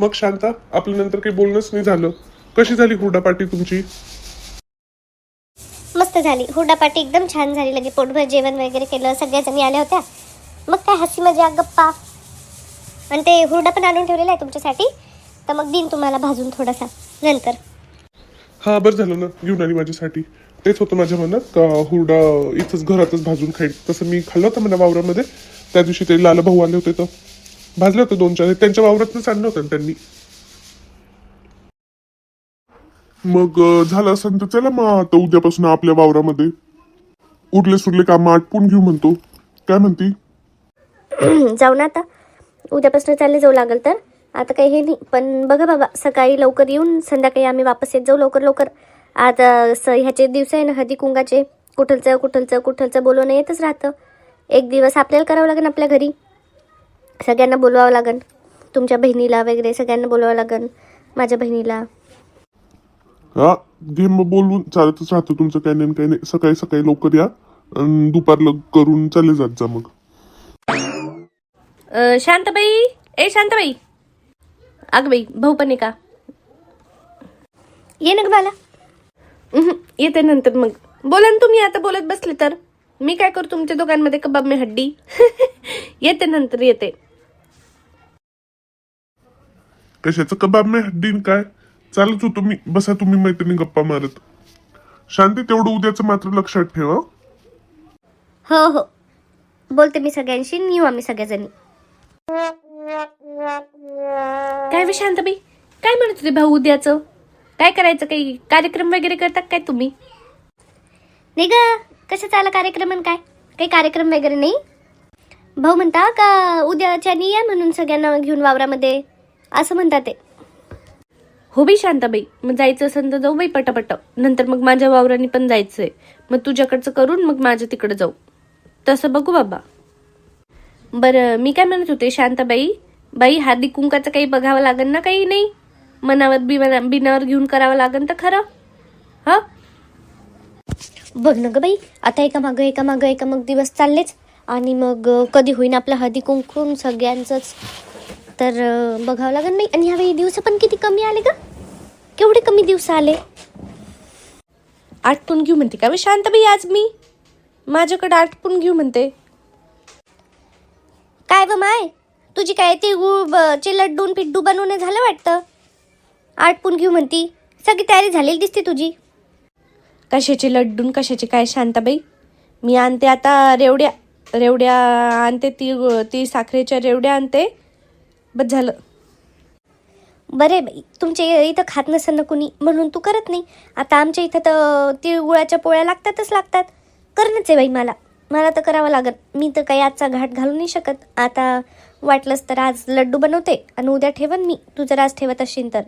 मग शांता आपल्या नंतर काही बोलणंच नाही झालं. कशी झाली हुरडा पार्टी तुमची? मस्त झाली. हुरडा पार्टी एकदम छान झाली. लगे पोटभर जेवण वगैरे केलं. सगळ्या जणी आल्या होत्या. मग काय हसी मजा गप्पा? आणि ते हुरडा पण आणून ठेवलेला आहे तुमच्यासाठी. तर मग देईन तुम्हाला भाजून थोडासा. नंतर. हा बरं झालं ना. घेऊन आली माझ्यासाठी. तेच होतं माझ्या मनात. का हुरडा इथंच घरातच भाजून खाईल. तसं मी खाल्लं होतं मला वावरामध्ये. त्या दिवशी ते लाला भाऊ आले होते तर. भाजले होते दोन चार. त्यांच्या वावरातच आणलं होतं त्यांनी. मग झालं असं तर चला मग आता उद्यापासून आपल्या वावरामध्ये. उरले सुरले काम आटपून घेऊ म्हणतो. काय म्हणती? जाऊ ना आता. उद्यापासून चालले जाऊ लागल तर. आता काही हे नाही. पण बघा बाबा सकाळी लवकर येऊन संध्याकाळी आम्ही वापस येत जाऊ लवकर लवकर. आता स ह्याचे दिवस आहे ना हळदी कुंगाचे कुठलचं कुठलचं कुठलचं बोलवणं येतच राहतं. एक दिवस आपल्याला करावं लागेल आपल्या घरी. सगळ्यांना बोलवावं लागेल तुमच्या बहिणीला वगैरे सगळ्यांना बोलवावं लागेल माझ्या बहिणीला. हा घे मग बोलून. चालतच राहतं तुमचं काही नाही काही नाही. सकाळी सकाळी लवकर या. आणि दुपारला करून चालले जात जा मग. अ, शांताबाई. ए शांताबाई. अग बाई भाऊ पण आहे का? ये ना ग बाला. उहुं, येते नंतर मग. बोला ना तुम्ही आता बोलत बसले तर. मी काय करू तुमच्या दोघांमध्ये कबाब मी हड्डी? येते नंतर येते. कशाचं कबाब नाही हड्डीन काय? चालत होतो मी बसा तुम्ही मैत्रिणी गप्पा मारत. शांती तेवढं उद्याचं मात्र लक्षात ठेवा हो. हो बोलते मी सगळ्यांशी आणि येऊ आम्ही सगळ्याजणी. काय वे शांताबाई? काय म्हणत होते भाऊ उद्याचं? काय करायचं काही कार्यक्रम वगैरे करतात काय तुम्ही? नाही ग कसं चालला कार्यक्रम आणि काय? काही कार्यक्रम वगैरे नाही. भाऊ म्हणता का उद्याच्या या म्हणून सगळ्यांना घेऊन वावरामध्ये. असं म्हणतात ते. हो बाई शांताबाई मग जायचं असेल तर जाऊ बाई पटापट. नंतर मग माझ्या वावराने पण जायचंय. मग तुझ्याकडचं करून मग माझ्या तिकडे जाऊ. तसं बघू बाबा. बरं मी काय म्हणत होते शांताबाई? बाई हार्दिक कुंकाचं काही बघावं लागेल ना काही नाही? मनावर बिना बिनावर घेऊन करावं लागेल तर खरं. हा? बघ ना ग बाई आता एका मागं एका मागं एका मग दिवस चाललेच. आणि मग कधी होईन आपलं हळदी कुंकून सगळ्यांचंच. तर बघावं लागेल. नाही आणि ह्यावेळी दिवस पण किती कमी आले ग? केवढे कमी दिवस आले? आटपून घेऊ म्हणते का? वे शांताबाई आज मी. माझ्याकडे आटपून घेऊ म्हणते. काय व माय? तुझी काय ती चे लड्डून पिड्डू बनवणं झालं वाटतं? आटपून घेऊ म्हणती. सगळी तयारी झालेली दिसते तुझी. कशाचे लड्डून कशाचे काय शांताबाई? मी आणते आता रेवड्या रेवड्या आणते ती ती साखरेच्या रेवड्या आणते. बस झालं. बरे बाई. तुमच्या इथं खात नसेल ना कुणी म्हणून तू करत नाही. आता आमच्या इथं तर तिळगुळाच्या पोळ्या लागतातच लागतात. करणंच आहे बाई मला. मला तर करावं लागत मी तर काही आजचा घाट घालू नाही शकत. आता वाटलंच तर आज लड्डू बनवते आणि उद्या ठेवन मी. तू जर आज ठेवत असशील तर.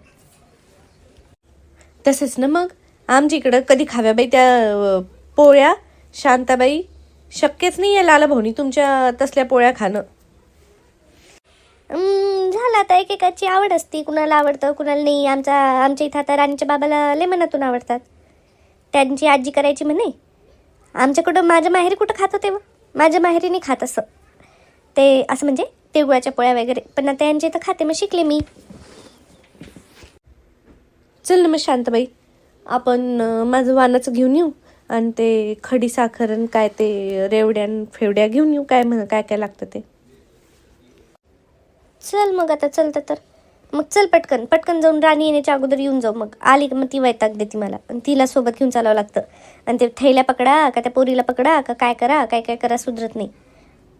तसंच ना मग? आमच्या इकडं कधी खाव्या बाई त्या पोळ्या? शांताबाई शक्यच नाही आहे लाला भाऊनी तुमच्या तसल्या पोळ्या खाणं. झालं आता एकेकाची आवड असते. कुणाला आवडतं कुणाला नाही. आमचा आमच्या इथं आता राणीच्या बाबाला लेमनातून आवडतात. त्यांची आजी करायची म्हणे. आमच्याकडं माझ्या माहेरी कुठं खात होते व? माझ्या माहेरी नाही खात असं. ते असं म्हणजे तिळगुळाच्या पोळ्या वगैरे. पण आता यांच्या इथं खाते मग शिकले मी. चल ना मग शांतबाई. आपण माझं वानाचं घेऊन येऊ आणि ते खडी साखर आणि काय ते रेवड्यान फेवड्या घेऊन येऊ. काय म्हण काय काय लागतं ते? चल मग आता चलतं तर मग चल पटकन पटकन जाऊन राणी येण्याच्या अगोदर येऊन जाऊ मग. आली का मग ती वैताग देते मला. आणि तिला सोबत घेऊन चालावं लागतं. आणि ते थैल्या पकडा का त्या पोरीला पकडा का काय करा काय काय करा सुधरत नाही.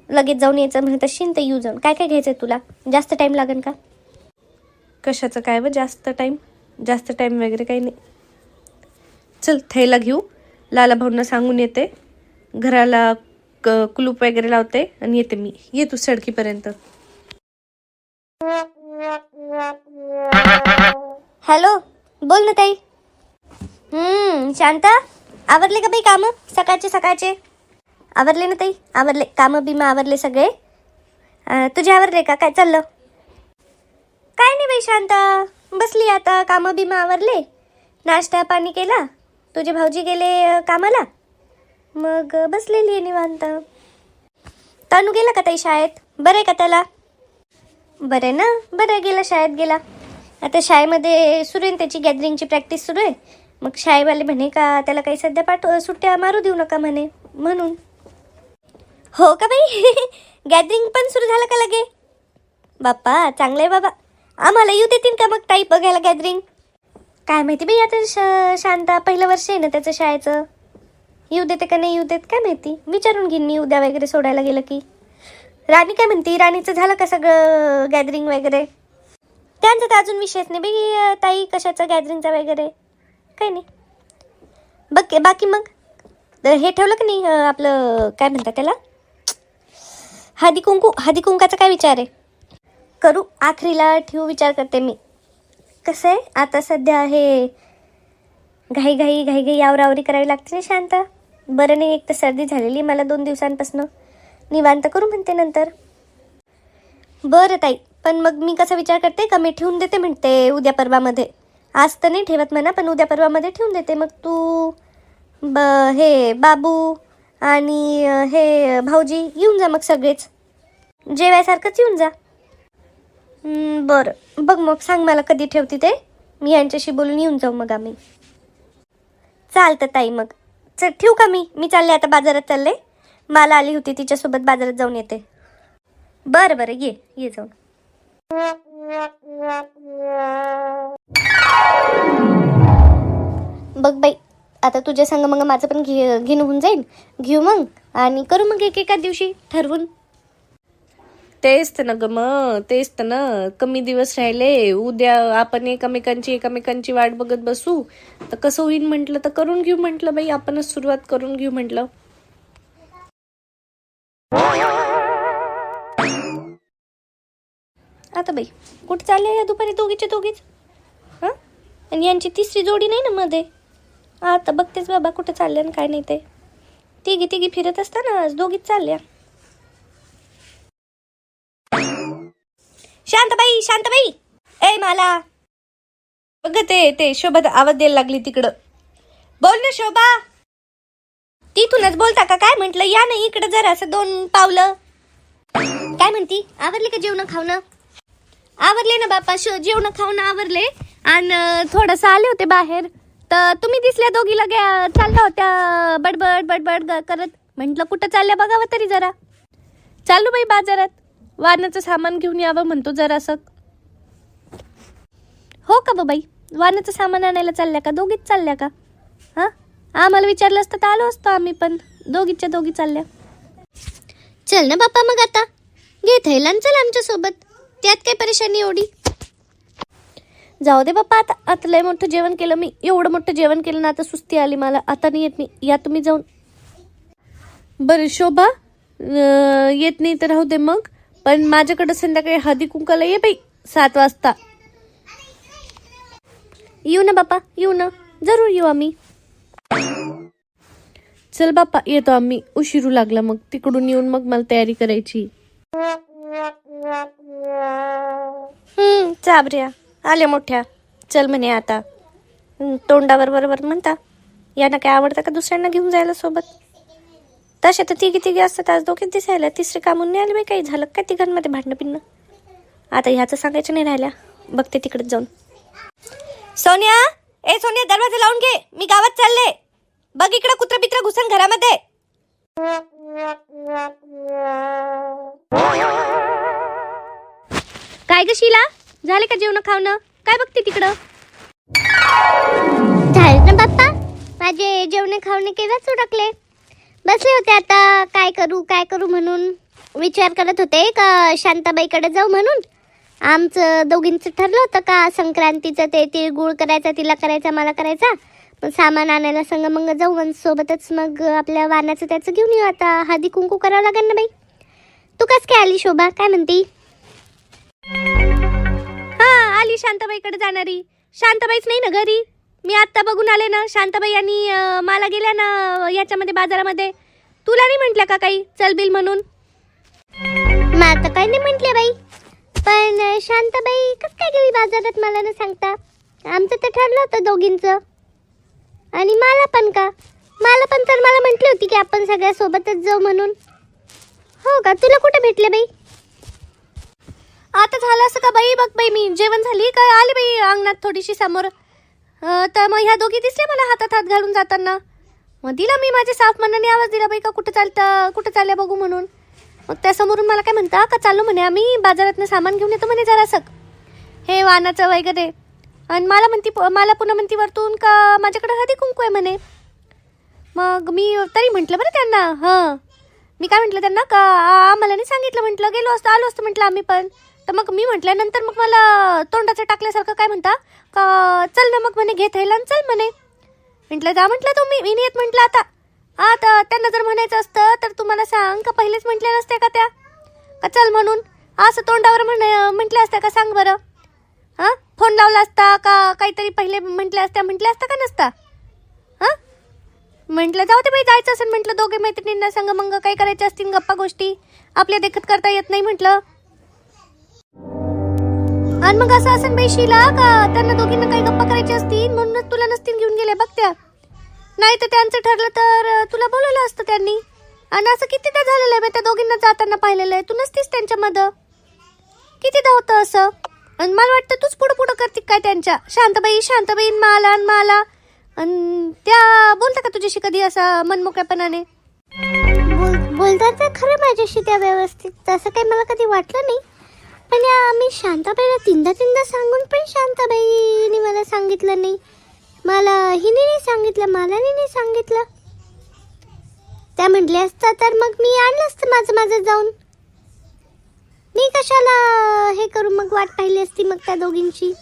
लगेच जाऊन यायचं म्हणत असशील तर येऊ जाऊन. काय काय घ्यायचं आहे तुला? जास्त टाईम लागेल का? कशाचं काय व जास्त टाईम जास्त टाईम वगैरे काही नाही. चल थैला घेऊ. लाला भाऊंना सांगून येते. घराला क कुलूप वगैरे लावते आणि येते मी. ये तू सडकीपर्यंत. हॅलो बोल ना ताई. हम्म शांता आवरले का बाई कामं? सकाळचे सकाळचे. आवरले ना ताई? आवरले. कामं बिमं आवरले सगळे? तुझे आवरले का? काय चाललं? काय नाही बाई शांता. बसली आता. कामं बिमं आवरले. नाश्ता पाणी केला. तुझे भाऊजी गेले कामाला. मग बसलेली आहे निवांत. तानू गेला का ताई शाळेत? बरं आहे का त्याला? बरं आहे ना? बरं आहे, गेला शाळेत गेला. आता शाळेमध्ये सुरू आहे त्याची गॅदरिंगची प्रॅक्टिस सुरू आहे. मग शाळेवाले म्हणे का त्याला काही सध्या पाठव सुट्ट्या मारू देऊ नका म्हणे म्हणून. हो का बाई? गॅदरिंग पण सुरू झालं का लगे? बाप्पा चांगलं आहे बाबा. आम्हाला येऊ देतील का मग टाईप बघायला गॅदरिंग काय माहिती बाई आता श शांता पहिलं वर्ष आहे ना त्याचं शाळेचं. येऊ देते का नाही येऊ देत काय माहिती? विचारून घेईन मी उद्या वगैरे सोडायला गेलं की. राणी काय म्हणते? राणीचं झालं का सगळं गॅदरिंग वगैरे? त्यांचं तर अजून विषयच नाही बाई ताई कशाचं गॅदरिंगचा वगैरे? काही नाही. बघ बाकी मग? तर हे ठेवलं की नाही आपलं काय म्हणतात त्याला? हळदी कुंकू हळदी कुंकाचा काय विचार आहे? करू आखरीला ठेवू विचार करते मी. कसं आहे? आता सध्या हे घाई घाई घाई घाई आवरावरी करावी लागते ना शांत. बरं नाही एक तर सर्दी झालेली मला दोन दिवसांपासून. निवांत करू म्हणते नंतर. बरं ताई पण मग मी कसा विचार करते? का मी ठेवून देते म्हणते उद्या परवामध्ये? आज तर नाही ठेवत म्हणा पण उद्या परवामध्ये ठेवून देते. मग तू ब हे बाबू आणि हे भाऊजी येऊन जा मग सगळेच. जेवायसारखंच येऊन जा. बरं. बघ मग सांग मला कधी ठेवते ते. मी यांच्याशी बोलून येऊन जाऊ मग आम्ही. चालतं ताई मग. चल ठेवू का मी? मी चालले आता बाजारात चालले. मला आली होती तिच्यासोबत बाजारात जाऊन येते. बरं बरं ये ये जाऊन. बघ बाई आता तुझ्या संग मग माझं पण घे घेणं होऊन जाईल. घेऊ मग आणि करू मग एक एका दिवशी ठरवून. तेच तर ना ग मग तेच तर ना. कमी दिवस राहिले उद्या आपण एकमेकांची एकमेकांची वाट बघत बसू. तर कसं होईल म्हटलं तर करून घेऊ म्हटलं बाई आपणच सुरुवात करून घेऊ म्हटलं. आता बाई. कुठं चालले या दुपारी दोघीचे दोघीच? हां? आणि यांची तिसरी जोडी नाही ना मध्ये? आता बघतेच बाबा कुठं चालल्या आणि काय नाही ते. तिघी तिघी फिरत असताना आज दोघीच चालल्या. शांतबाई शांतबाई! ए मला! बघ ते ते शोभा आवाज द्यायला लागली तिकडं. बोल ना शोभा! तिथूनच बोलता का काय म्हंटल? या ना इकडं जरा असं दोन पावलं. काय म्हणती? आवडली का जेवण खावणं? आवरले ना बापा जेवण खाऊन आवरले. आणि थोडंसं आले होते बाहेर. तर तुम्ही दिसल्या दोघीला गे चालल्या होत्या. बडबड बडबड ग- करत. म्हटलं कुठं चालल्या बघावं तरी जरा. चालू बाई बाजारात. वाहनाचं सामान घेऊन यावं म्हणतो जरासं. हो का बाई? वाहनाचं सामान आणायला चालल्या का? दोघीच चालल्या का? हां? आम्हाला विचारलं असतं तर आलो असतो आम्ही पण. दोघीच्या दोघी चालल्या. चल ना बाप्पा मग आता. घे थैलान चल आमच्यासोबत. त्यात काय परेशानी एवढी? जाऊ दे बाप्पा आता आता लय मोठं जेवण केलं मी. एवढं मोठं जेवण केलं ना आता सुस्ती आली मला. आता नाही येत मी. या तुम्ही जाऊन. बरं शोभा अं, येत नाही तर राहू दे मग. पण माझ्याकडं संध्याकाळी हळदी कुंकाला ये बाई सात वाजता. येऊ ना बाप्पा येऊ ना. जरूर येऊ आम्ही. चल बाप्पा येतो आम्ही. उशिरू लागला मग. तिकडून येऊन मग मला तयारी करायची. हम्म चाबऱ्या आल्या मोठ्या. चल म्हणे आता. हम्म, तोंडावर बरोबर म्हणता. यांना काय आवडतं का दुसऱ्यांना घेऊन जायला सोबत? तसे तर तिघी तिघी असतात आज दोघेच दिसायला. तिसरी कामून नाही आले बाई काही. झालं काय तिघांमध्ये भांडणं पिणं आता ह्याचं सांगायचं नाही राहिल्या. बघते तिकडे जाऊन. सोनिया! ए सोनिया दरवाजा लावून घे. मी गावात चालले. बघ इकडं कुत्र बित्र घुसन घरामध्ये. काय ग शिला? झाले का जेवण खावणं? काय बघते तिकडं? झाले ना बाप्पा? माझे जेवण खावणे केव्हाच उरकले बसले होते आता. काय करू काय करू म्हणून? विचार करत होते का शांताबाईकडे जाऊ म्हणून? आमचं दोघींचं ठरलं होतं का संक्रांतीचं ते तिळगुळ करायचा तिला करायचा मला करायचा? मग सामान आणायला संग मग जाऊ आणि सोबतच मग आपल्या वाण्याचं त्याचं घेऊन येऊ आता. हळदी कुंकू करावं लागेल ना बाई? तू कस काय आली शोभा? काय म्हणती? हा आली शांताबाईकडे जाणारी. शांताबाईच नाही ना घरी? मी आत्ता बघून आले ना शांताबाई आणि अं, मला गेल्या ना याच्यामध्ये बाजारामध्ये. तुला नाही म्हटलं का काही चल बिल म्हणून? मला तर काही नाही म्हटले बाई. पण अं, शांताबाई कस काय गेली बाजारात मला न सांगता? आमचं तर ठरलं होतं दोघींचं. आणि मला पण का? मला पण तर मला म्हटली होती की आपण सगळ्या सोबतच जाऊ म्हणून. हो का? तुला कुठे भेटले बाई? आता झालं असं का बाई? बघ बाई मी जेवण झाली का? आली बाई अंगणात थोडीशी समोर. तर मग ह्या दोघी दिसल्या मला हातात हात घालून जाताना. मग दिला मी माझ्या साफ मनाने आवाज दिला बाई का कुठं चालतं कुठं चालल्या बघू म्हणून. मग त्या समोरून मला काय म्हणता का चालू म्हणे आम्ही बाजारातनं सामान घेऊन येतो म्हणे जरासक हे वानाचं वगैरे. आणि मला म्हणती मला पुन्हा म्हणती वरतून का माझ्याकडे हळदी कुंकू आहे म्हणे. मग मी तरी म्हटलं बरं त्यांना हां. मी काय म्हटलं त्यांना का आम्हाला नाही सांगितलं म्हटलं गेलो असतो आलो असतो म्हटलं आम्ही पण. तर मग मी म्हटल्यानंतर मग मला तोंडाचं टाकल्यासारखं काय म्हणता? का चल ना मग म्हणे घेत आणि चल म्हणे. म्हटलं जा म्हटलं तुम्ही मी येत म्हटलं आता. आता त्यांना जर म्हणायचं असतं तर तुम्हाला सांग का पहिलेच म्हटल्या नसत्या का त्या? का चल म्हणून? असं तोंडावर म्हण म्हटल्या असत्या का? सांग बरं. हां? फोन लावला असता का काहीतरी पहिले म्हटल्या असत्या म्हटल्या असता का नसता? हां? म्हटलं जाऊ ते बाई जायचं असेल म्हटलं दोघे मैत्रिणींना सांग मग काही करायचे असतील गप्पा गोष्टी? आपल्या देखत करता येत नाही म्हटलं. आणि मग असं असं बेशीला का त्यांना दोघींना काही गप्पा करायची असतील? म्हणूनच तुला नसतील घेऊन गेल्या बघ त्या. नाही तर त्यांचं ठरलं तर तुला बोलवलं असतं त्यांनी. आणि असं कितीदा झालेलं आहे बाई त्या दोघींना जाताना पाहिलेलं आहे. तू नसतीस त्यांच्यामध्ये कितीदा होतं असं? आणि मला वाटतं तूच पुढं पुढं करते काय त्यांच्या? शांतबाई शांतबाई माला आणि माला. आणि त्या बोलता का तुझ्याशी कधी असा मनमोकळ्यापणाने? बोल बोलतात खरं माझ्याशी त्या व्यवस्थित. तसं काही मला कधी वाटलं नाही. पण या मी शांताबाईला तीनदा तीनदा सांगून पण शांताबाईने मला सांगितलं नाही. मला हिने नाही सांगितलं मला नाही सांगितलं. त्या म्हटल्या असता तर मग मी आणलं असतं माझं माझं जाऊन. मी कशाला हे करू मग वाट पाहिली असती मग त्या दोघींची?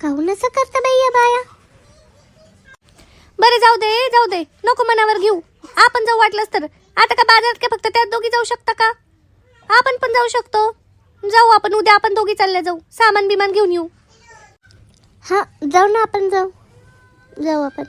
काहून असं करता बाई या बाया? बरं जाऊ दे जाऊ दे. नको मनावर घेऊ. आपण जाऊ वाटलंच तर. आता का बाजारात काय फक्त त्या दोघी जाऊ शकता का? आपण पण जाऊ शकतो. जाऊ आपण उद्या आपण दोघी चालल्या जाऊ. सामान बिमान घेऊन येऊ. हां जाऊ ना आपण जाऊ. जाऊ आपण.